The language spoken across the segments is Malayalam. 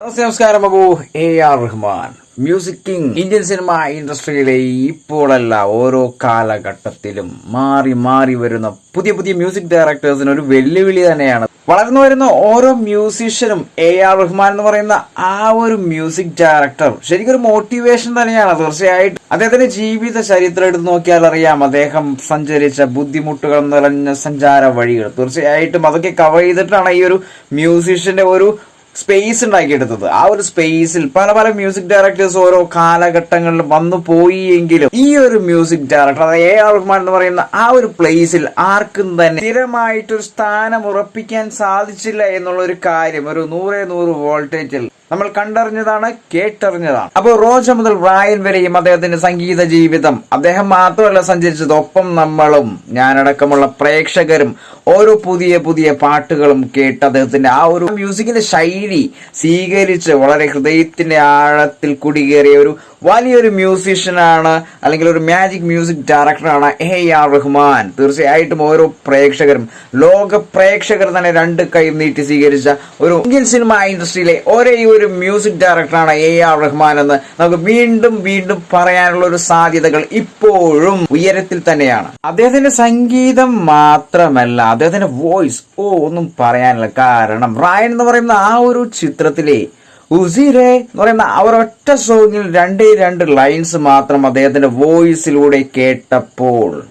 നമസ്കാരം Abu A R Rahman. Music king Indian cinema ഇൻഡസ്ട്രിയിലെ ഇപ്പോഴല്ല ഓരോ കാലഘട്ടത്തിലും മാറി മാറി വരുന്ന പുതിയ പുതിയ മ്യൂസിക് ഡയറക്ടേഴ്സിന് ഒരു വെല്ലുവിളി തന്നെയാണ്. വളർന്നു വരുന്ന ഓരോ മ്യൂസീഷ്യനും എ ആർ റഹ്മാൻ എന്ന് പറയുന്ന ആ ഒരു മ്യൂസിക് ഡയറക്ടർ ശരിക്കും ഒരു മോട്ടിവേഷൻ തന്നെയാണ് തീർച്ചയായിട്ടും. അദ്ദേഹത്തിന്റെ ജീവിത ചരിത്രം എടുത്ത് നോക്കിയാൽ അറിയാം അദ്ദേഹം സഞ്ചരിച്ച ബുദ്ധിമുട്ടുകൾ നിറഞ്ഞ സഞ്ചാര വഴികൾ. തീർച്ചയായിട്ടും അതൊക്കെ കവർ ചെയ്തിട്ടാണ് ഈ ഒരു മ്യൂസീഷ്യന്റെ ഒരു സ്പേസ് ഉണ്ടാക്കിയെടുത്തത്. ആ ഒരു സ്പേസിൽ പല പല മ്യൂസിക് ഡയറക്ടേഴ്സ് ഓരോ കാലഘട്ടങ്ങളിൽ വന്നു പോയി എങ്കിലും ഈ ഒരു മ്യൂസിക് ഡയറക്ടർ അതായത് എ ആർ റഹ്മാൻ എന്ന് പറയുന്ന ആ ഒരു പ്ലേസിൽ ആർക്കും തന്നെ സ്ഥിരമായിട്ടൊരു സ്ഥാനം ഉറപ്പിക്കാൻ സാധിച്ചില്ല എന്നുള്ള ഒരു കാര്യം ഒരു നൂറേ നൂറ് വോൾട്ടേജിൽ നമ്മൾ കണ്ടറിഞ്ഞതാണ് കേട്ടറിഞ്ഞതാണ്. അപ്പോൾ റോജ മുതൽ റായൻ വരെയും അദ്ദേഹത്തിന്റെ സംഗീത ജീവിതം. അദ്ദേഹം മാത്രമല്ല സഞ്ചരിച്ചത് ഒപ്പം നമ്മളും ഞാനടക്കമുള്ള പ്രേക്ഷകരും ഓരോ പുതിയ പുതിയ പാട്ടുകളും കേട്ട് അദ്ദേഹത്തിന്റെ ആ ഒരു മ്യൂസിക്കിന്റെ ശൈലി സ്വീകരിച്ച് വളരെ ഹൃദയത്തിന്റെ ആഴത്തിൽ കുടികേറിയ ഒരു വലിയൊരു മ്യൂസീഷ്യനാണ് അല്ലെങ്കിൽ ഒരു മാജിക് മ്യൂസിക് ഡയറക്ടറാണ് എ ആർ റഹ്മാൻ. തീർച്ചയായിട്ടും ഓരോ പ്രേക്ഷകരും ലോക പ്രേക്ഷകർ തന്നെ രണ്ട് കൈ നീട്ടി സ്വീകരിച്ച ഒരു ഇന്ത്യൻ സിനിമ ഇൻഡസ്ട്രിയിലെ ഒരേ ഒരു മ്യൂസിക് ഡയറക്ടറാണ് എ ആർ റഹ്മാൻ എന്ന്. നമുക്ക് വീണ്ടും വീണ്ടും പറയാനുള്ള ഒരു സാധ്യതകൾ ഇപ്പോഴും ഉയരത്തിൽ തന്നെയാണ്. അദ്ദേഹത്തിന്റെ സംഗീതം മാത്രമല്ല അദ്ദേഹത്തിന്റെ വോയിസ് ഓ ഒന്നും പറയാനില്ല. കാരണം റായൻ എന്ന് പറയുന്ന ആ ഒരു ചിത്രത്തിലെ ഉസിരെ എന്ന് പറയുന്ന അവർ ഒറ്റ സോങ്ങിൽ രണ്ടേ രണ്ട് ലൈൻസ് മാത്രം അദ്ദേഹത്തിന്റെ വോയിസിലൂടെ കേട്ടപ്പോൾ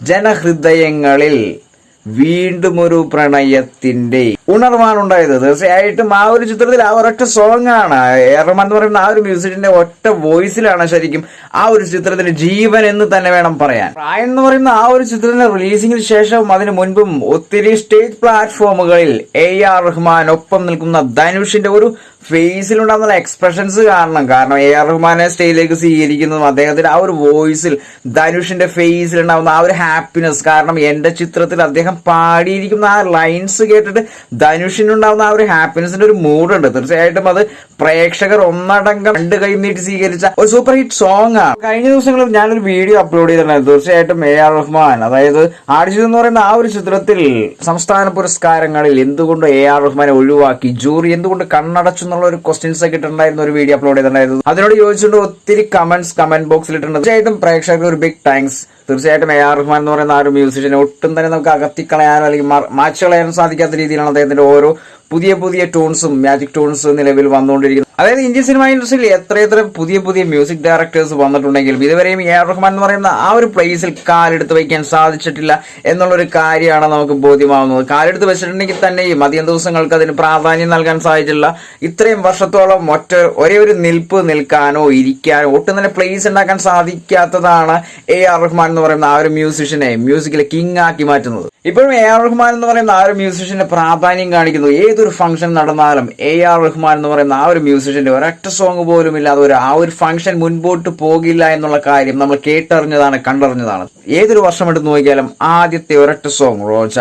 ജനഹൃദയങ്ങളിൽ വീണ്ടും ഒരു പ്രണയത്തിന്റെ ഉണർവാണ് ഉണ്ടായത്. തീർച്ചയായിട്ടും ആ ഒരു ചിത്രത്തിൽ ആ ഒരൊറ്റ സോങ് ആണ്. ഏറമാൻ എന്ന് പറയുന്ന ആ ഒരു മ്യൂസിക്കിന്റെ ഒറ്റ വോയിസിലാണ് ശരിക്കും ആ ഒരു ചിത്രത്തിന് ജീവൻ എന്ന് തന്നെ വേണം പറയാൻ. പ്രായം എന്ന് പറയുന്ന ആ ഒരു ചിത്രത്തിന്റെ റിലീസിംഗിന് ശേഷവും അതിനു മുൻപും ഒത്തിരി സ്റ്റേജ് പ്ലാറ്റ്ഫോമുകളിൽ എ ആർ റഹ്മാൻ ഒപ്പം നിൽക്കുന്ന ധനുഷിന്റെ ഒരു ഫേസിൽ ഉണ്ടാകുന്ന എക്സ്പ്രഷൻസ് കാരണം. കാരണം എ ആർ റഹ്മാനെ സ്റ്റേജിലേക്ക് സ്വീകരിക്കുന്നതും അദ്ദേഹത്തിന്റെ ആ ഒരു വോയിസിൽ ധനുഷിന്റെ ഫേസിൽ ഉണ്ടാകുന്ന ആ ഒരു ഹാപ്പിനെസ് കാരണം എന്റെ ചിത്രത്തിൽ അദ്ദേഹം പാടിയിരിക്കുന്ന ആ ലൈൻസ് കേട്ടിട്ട് ധനുഷിനുണ്ടാവുന്ന ആ ഒരു ഹാപ്പിനെസിന്റെ ഒരു മൂഡുണ്ട് തീർച്ചയായിട്ടും അത് പ്രേക്ഷകർ ഒന്നടങ്കം രണ്ട് കൈ നീട്ടി സ്വീകരിച്ച ഒരു സൂപ്പർ ഹിറ്റ് സോങ് ആണ്. കഴിഞ്ഞ ദിവസങ്ങളിൽ ഞാനൊരു വീഡിയോ അപ്ലോഡ് ചെയ്തിട്ടുണ്ടായിരുന്നു. തീർച്ചയായിട്ടും എ ആർ റഹ്മാൻ അതായത് ആടിച്ചു എന്ന് പറയുന്ന ആ ഒരു ചിത്രത്തിൽ സംസ്ഥാന പുരസ്കാരങ്ങളിൽ എന്തുകൊണ്ട് എ ആർ റഹ്മാനെ ഒഴിവാക്കി ജൂറി എന്തുകൊണ്ട് കണ്ണടച്ചു എന്നുള്ള ഒരു ക്വസ്റ്റ്യൻസ് ഒക്കെ ഇട്ടുണ്ടായിരുന്നു ഒരു വീഡിയോ അപ്ലോഡ് ചെയ്തിട്ടുണ്ടായിരുന്നു. അതിനോട് ചോദിച്ചുകൊണ്ട് ഒത്തിരി കമന്റ്സ് കമന്റ് ബോക്സിൽ ഇട്ടുണ്ട് തീർച്ചയായിട്ടും പ്രേക്ഷകർക്ക് ഒരു ബിഗ് താങ്ക്സ് തീർച്ചയായിട്ടും എ ആർ റഹ്മാൻ എന്ന് പറയുന്ന ആ ഒരു മ്യൂസിഷ്യനെ ഒട്ടും തന്നെ നമുക്ക് അകത്തിക്കളയാനോ അല്ലെങ്കിൽ മാച്ച് കളയാനോ സാധിക്കാത്ത രീതിയിലാണ് അദ്ദേഹത്തിന്റെ ഓരോ പുതിയ പുതിയ ടൂൺസും മാജിക് ടൂൺസ് നിലവിൽ വന്നുകൊണ്ടിരിക്കുന്നത്. അതായത് ഇന്ത്യൻ സിനിമ ഇൻഡസ്ട്രിയിൽ എത്രയെത്ര പുതിയ പുതിയ മ്യൂസിക് ഡയറക്ടേഴ്സ് വന്നിട്ടുണ്ടെങ്കിലും ഇതുവരെയും എ ആർ റഹ്മാൻ എന്ന് പറയുന്ന ആ ഒരു പ്ലേസിൽ കാലെടുത്ത് വയ്ക്കാൻ സാധിച്ചിട്ടില്ല എന്നുള്ളൊരു കാര്യമാണ് നമുക്ക് ബോധ്യമാവുന്നത്. കാലെടുത്ത് വെച്ചിട്ടുണ്ടെങ്കിൽ തന്നെയും അധികം ദിവസങ്ങൾക്ക് അതിന് പ്രാധാന്യം നൽകാൻ സാധിച്ചില്ല. ഇത്രയും വർഷത്തോളം ഒറ്റ ഒരേ ഒരു നിൽപ്പ് നിൽക്കാനോ ഇരിക്കാനോ ഒട്ടും തന്നെ പ്ലേസ് ഉണ്ടാക്കാൻ സാധിക്കാത്തതാണ് എ ആർ റഹ്മാൻ എന്ന് പറയുന്ന ആ ഒരു മ്യൂസിഷ്യനെ മ്യൂസിക്കിലെ കിങ് ആക്കി മാറ്റുന്നത്. ഇപ്പോഴും എ ആർ റഹ്മാൻ എന്ന് പറയുന്ന ആ ഒരു മ്യൂസിഷ്യന്റെ പ്രാധാന്യം കാണിക്കുന്നു ഏതൊരു ഫംഗ്ഷൻ നടന്നാലും എ ആർ റഹ്മാൻ എന്ന് പറയുന്ന ആ ഒരു മ്യൂസിഷ്യന്റെ ഒരൊറ്റ സോങ് പോലും ഇല്ലാതെ ഒരു ആ ഒരു ഫംഗ്ഷൻ മുൻപോട്ട് പോകില്ല എന്നുള്ള കാര്യം നമ്മൾ കേട്ടറിഞ്ഞതാണ് കണ്ടറിഞ്ഞതാണ്. ഏതൊരു വർഷം എടുത്ത് നോക്കിയാലും ആദ്യത്തെ ഒരൊറ്റ സോങ് റോജ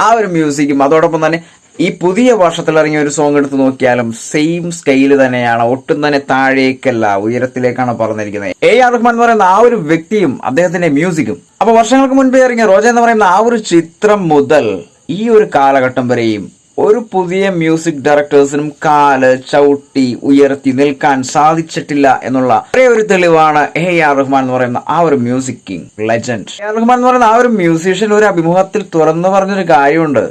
ആ ഒരു മ്യൂസിക്കും അതോടൊപ്പം തന്നെ ഈ പുതിയ വർഷത്തിൽ ഇറങ്ങിയ ഒരു സോങ് എടുത്ത് നോക്കിയാലും സെയിം സ്കെയിൽ തന്നെയാണ് ഒട്ടും തന്നെ താഴേക്കല്ല ഉയരത്തിലേക്കാണ് പറഞ്ഞിരിക്കുന്നത് എ ആർ റഹ്മാൻ എന്ന് പറയുന്ന ആ ഒരു വ്യക്തിയും അദ്ദേഹത്തിന്റെ മ്യൂസിക്കും അപ്പൊ വർഷങ്ങൾക്ക് മുൻപേ ഇറങ്ങിയ റോജ എന്ന് പറയുന്ന ആ ഒരു ചിത്രം മുതൽ ഈ ഒരു കാലഘട്ടം വരെയും ഒരു പുതിയ മ്യൂസിക് ഡയറക്ടേഴ്സിനും കാൽ ചവിട്ടി ഉയർത്തി നിൽക്കാൻ സാധിച്ചിട്ടില്ല എന്നുള്ള ഒരേ ഒരു തെളിവാണ് എ ആർ റഹ്മാൻ എന്ന് പറയുന്ന ആ ഒരു music king legend A R Rahman എന്ന് പറയുന്ന ആ ഒരു മ്യൂസീഷ്യൻ ഒരു അഭിമുഖത്തിൽ തുറന്നു പറഞ്ഞൊരു കാര്യമുണ്ട്.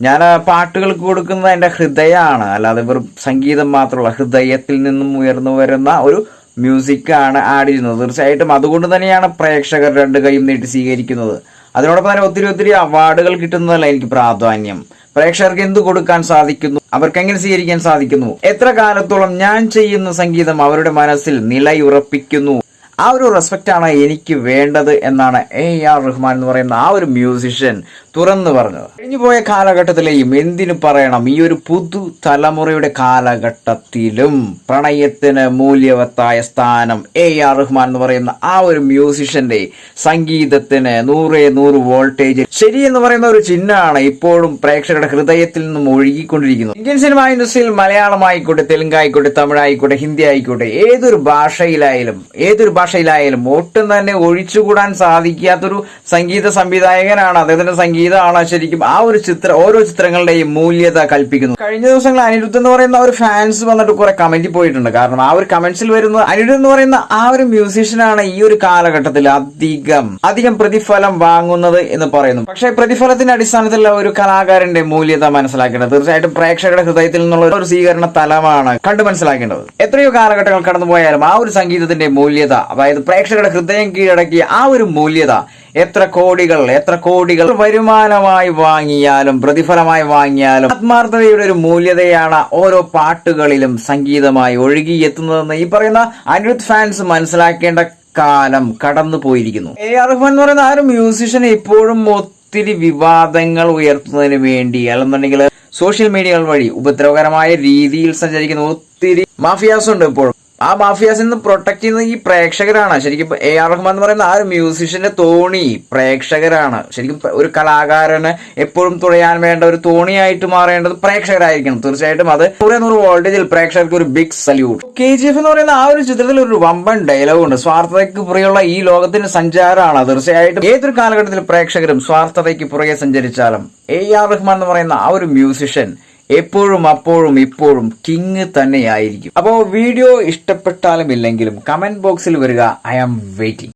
ഞാൻ പാട്ടുകൾക്ക് കൊടുക്കുന്നത് എന്റെ ഹൃദയമാണ് അല്ലാതെ വെറും സംഗീതം മാത്രമല്ല ഹൃദയത്തിൽ നിന്നും ഉയർന്നു വരുന്ന ഒരു മ്യൂസിക്കാണ് ആഡ് ചെയ്യുന്നത്. തീർച്ചയായിട്ടും അതുകൊണ്ട് തന്നെയാണ് പ്രേക്ഷകർ രണ്ട് കൈയും നീട്ടി സ്വീകരിക്കുന്നത്. അതിനോടൊപ്പം തന്നെ ഒത്തിരി ഒത്തിരി അവാർഡുകൾ കിട്ടുന്നതല്ല എനിക്ക് പ്രാധാന്യം. പ്രേക്ഷകർക്ക് എന്ത് കൊടുക്കാൻ സാധിക്കുന്നു? അവർക്ക് എങ്ങനെ സ്വീകരിക്കാൻ സാധിക്കുന്നു? എത്ര കാലത്തോളം ഞാൻ ചെയ്യുന്ന സംഗീതം അവരുടെ മനസ്സിൽ നിലയുറപ്പിക്കുന്നു? ആ ഒരു റെസ്പെക്റ്റ് ആണ് എനിക്ക് വേണ്ടത് എന്നാണ് എ ആർ റഹ്മാൻ എന്ന് പറയുന്ന ആ ഒരു മ്യൂസിഷ്യൻ തുറന്നു പറഞ്ഞത്. കഴിഞ്ഞുപോയ കാലഘട്ടത്തിലെയും എന്തിനു പറയണം? ഈ ഒരു പുതു തലമുറയുടെ കാലഘട്ടത്തിലും പ്രണയത്തിന് മൂല്യവത്തായ സ്ഥാനം എ ആർ റഹ്മാൻ എന്ന് പറയുന്ന ആ ഒരു മ്യൂസിഷ്യന്റെ സംഗീതത്തിന് നൂറേ നൂറ് വോൾട്ടേജ് ശരി എന്ന് പറയുന്ന ഒരു ചിഹ്നമാണ് ഇപ്പോഴും പ്രേക്ഷകരുടെ ഹൃദയത്തിൽ നിന്നും ഒഴുകിക്കൊണ്ടിരിക്കുന്നത്. ഇന്ത്യൻ സിനിമ ഇൻഡസ്ട്രിയിൽ മലയാളമായിക്കോട്ടെ തെലുങ്കായിക്കോട്ടെ തമിഴായിക്കോട്ടെ ഹിന്ദി ആയിക്കോട്ടെ ഏതൊരു ഭാഷയിലായാലും ഏതൊരു ഭാഷയിലായാലും ഒട്ടും തന്നെ ഒഴിച്ചുകൂടാൻ സാധിക്കാത്തൊരു സംഗീത സംവിധായകനാണ് അദ്ദേഹത്തിന്റെ സംഗീത സംഗീതമാണ് ശരിക്കും ആ ഒരു ചിത്രം ഓരോ ചിത്രങ്ങളുടെയും മൂല്യത കൽപ്പിക്കുന്നു. കഴിഞ്ഞ ദിവസങ്ങൾ അനിരുദ്ധ് എന്ന് പറയുന്ന ഒരു ഫാൻസ് വന്നിട്ട് കുറെ കമന്റിൽ പോയിട്ടുണ്ട്. കാരണം ആ ഒരു കമന്റ്സിൽ വരുന്ന അനിരുദ്ധ് എന്ന് പറയുന്ന ആ ഒരു മ്യൂസീഷ്യനാണ് ഈ ഒരു കാലഘട്ടത്തിൽ അധികം അധികം പ്രതിഫലം വാങ്ങുന്നത് എന്ന് പറയുന്നു. പക്ഷെ പ്രതിഫലത്തിന്റെ അടിസ്ഥാനത്തിൽ ഒരു കലാകാരന്റെ മൂല്യത മനസ്സിലാക്കേണ്ടത് തീർച്ചയായിട്ടും പ്രേക്ഷകരുടെ ഹൃദയത്തിൽ നിന്നുള്ള ഒരു സ്വീകരണ തലമാണ് കണ്ടു മനസ്സിലാക്കേണ്ടത്. എത്രയോ കാലഘട്ടങ്ങൾ കടന്നുപോയാലും ആ ഒരു സംഗീതത്തിന്റെ മൂല്യത അതായത് പ്രേക്ഷകരുടെ ഹൃദയം കീഴടക്കിയ ആ ഒരു മൂല്യത എത്ര കോടികൾ എത്ര കോടികൾ വരുമാനമായി വാങ്ങിയാലും പ്രതിഫലമായി വാങ്ങിയാലും ആത്മാർത്ഥതയുടെ ഒരു മൂല്യതയാണ് ഓരോ പാട്ടുകളിലും സംഗീതമായി ഒഴുകിയെത്തുന്നതെന്ന് ഈ പറയുന്ന അനിരുദ്ധ് ഫാൻസ് മനസ്സിലാക്കേണ്ട കാലം കടന്നു പോയിരിക്കുന്നു എ ആർ റഹ്മാൻ എന്ന് പറയുന്ന ആ ഒരു മ്യൂസിഷ്യനെ ഇപ്പോഴും ഒത്തിരി വിവാദങ്ങൾ ഉയർത്തുന്നതിന് വേണ്ടി അല്ലെന്നുണ്ടെങ്കിൽ സോഷ്യൽ മീഡിയകൾ വഴി ഉപദ്രവകരമായ രീതിയിൽ സഞ്ചരിക്കുന്ന ഒത്തിരി മാഫിയാസ് ഉണ്ട് ഇപ്പോഴും. ആ മാഫിയാസിൽ നിന്ന് പ്രൊട്ടക്ട് ചെയ്യുന്നത് ഈ പ്രേക്ഷകരാണ്. ശരിക്കും എ ആർ റഹ്മാൻ എന്ന് പറയുന്ന ആ ഒരു മ്യൂസിഷ്യന്റെ തോണി പ്രേക്ഷകരാണ്. ശരിക്കും ഒരു കലാകാരന് എപ്പോഴും തുഴയാൻ വേണ്ട ഒരു തോണിയായിട്ട് മാറേണ്ടത് പ്രേക്ഷകരായിരിക്കണം. തീർച്ചയായിട്ടും അത് നൂറെ നൂറ് വോൾട്ടേജിൽ പ്രേക്ഷകർക്ക് ഒരു big salute K G F എന്ന് പറയുന്ന ആ ഒരു ചിത്രത്തിൽ ഒരു വമ്പൻ ഡയലോഗ് ഉണ്ട്. സ്വാർത്ഥതയ്ക്ക് പുറകെയുള്ള ഈ ലോകത്തിന്റെ സഞ്ചാരമാണ്. തീർച്ചയായിട്ടും ഏതൊരു കാലഘട്ടത്തിൽ പ്രേക്ഷകരും സ്വാർത്ഥതയ്ക്ക് പുറകെ സഞ്ചരിച്ചാലും എ ആർ റഹ്മാൻ എന്ന് പറയുന്ന ആ ഒരു മ്യൂസിഷ്യൻ എപ്പോഴും അപ്പോഴും ഇപ്പോഴും കിങ് തന്നെയായിരിക്കും. അപ്പോൾ വീഡിയോ ഇഷ്ടപ്പെട്ടാലും ഇല്ലെങ്കിലും കമന്റ് ബോക്സിൽ വരിക. I am waiting.